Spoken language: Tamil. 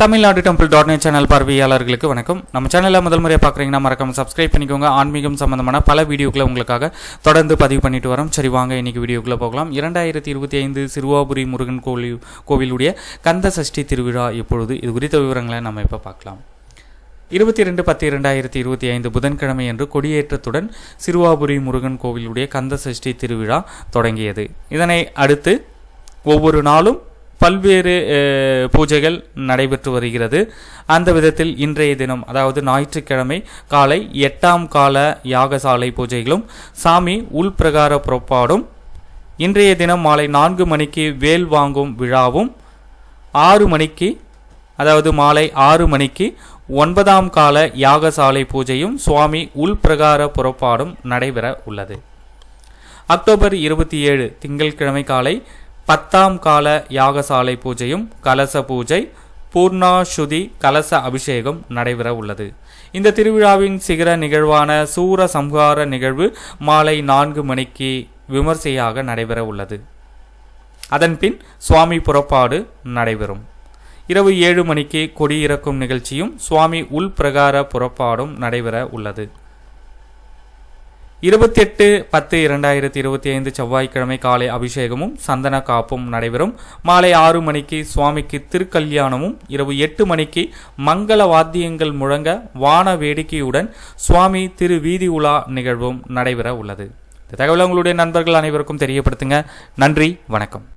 Tamil Nadu temple dot net channel பார்வையாளர்களுக்கு வணக்கம். நம்ம சேனலில் முதல் முறையாக பார்க்குறீங்கன்னா மறக்காம சப்ஸ்கிரைப் பண்ணிக்கோங்க. ஆன்மீகம் சம்பந்தமான பல வீடியோக்களை உங்களுக்காக தொடர்ந்து பதிவு பண்ணிட்டு வரோம். சரி வாங்க இன்றைக்கி வீடியோக்குள்ளே போகலாம். இரண்டாயிரத்தி இருபத்தி ஐந்து சிறுவாபுரி முருகன் கோவில் கோவிலுடைய கந்த சஷ்டி திருவிழா எப்பொழுது? இது குறித்த விவரங்களை நம்ம இப்போ பார்க்கலாம். இருபத்தி ரெண்டு பத்து இரண்டாயிரத்தி இருபத்தி ஐந்து புதன்கிழமை அன்று கொடியேற்றத்துடன் சிறுவாபுரி முருகன் கோவிலுடைய கந்த சஷ்டி திருவிழா தொடங்கியது. இதனை அடுத்து ஒவ்வொரு நாளும் பல்வேறு பூஜைகள் நடைபெற்று வருகிறது. அந்த விதத்தில் இன்றைய தினம் அதாவது ஞாயிற்றுக்கிழமை காலை எட்டாம் கால யாகசாலை பூஜைகளும் சாமி உள்பிரகார புறப்பாடும் இன்றைய தினம் மாலை நான்கு மணிக்கு வேல் வாங்கும் விழாவும் ஆறு மணிக்கு அதாவது மாலை ஆறு மணிக்கு ஒன்பதாம் கால யாகசாலை பூஜையும் சுவாமி உள்பிரகார புறப்பாடும் நடைபெற உள்ளது. அக்டோபர் இருபத்தி ஏழு திங்கட்கிழமை காலை பத்தாம் கால யாகசாலை பூஜையும் கலச பூஜை பூர்ணாசுதி கலச அபிஷேகம் நடைபெற உள்ளது. இந்த திருவிழாவின் சிகர நிகழ்வான சூர சம்ஹார நிகழ்வு மாலை நான்கு மணிக்கு விமர்சையாக நடைபெற உள்ளது. அதன்பின் சுவாமி புறப்பாடு நடைபெறும். இரவு ஏழு மணிக்கு கொடியிறக்கும் நிகழ்ச்சியும் சுவாமி உள்பிரகார புறப்பாடும் நடைபெற உள்ளது. இருபத்தெட்டு பத்து இரண்டாயிரத்தி இருபத்தி ஐந்து செவ்வாய்க்கிழமை காலை அபிஷேகமும் சந்தன காப்பும் நடைபெறும். மாலை ஆறு மணிக்கு சுவாமிக்கு திருக்கல்யாணமும் இரவு எட்டு மணிக்கு மங்கள வாத்தியங்கள் முழங்க வான வேடிக்கையுடன் சுவாமி திரு வீதி உலா நிகழ்வும் நடைபெற உள்ளது. இந்த தகவலை உங்களுடைய நண்பர்கள் அனைவருக்கும் தெரியப்படுத்துங்க. நன்றி வணக்கம்.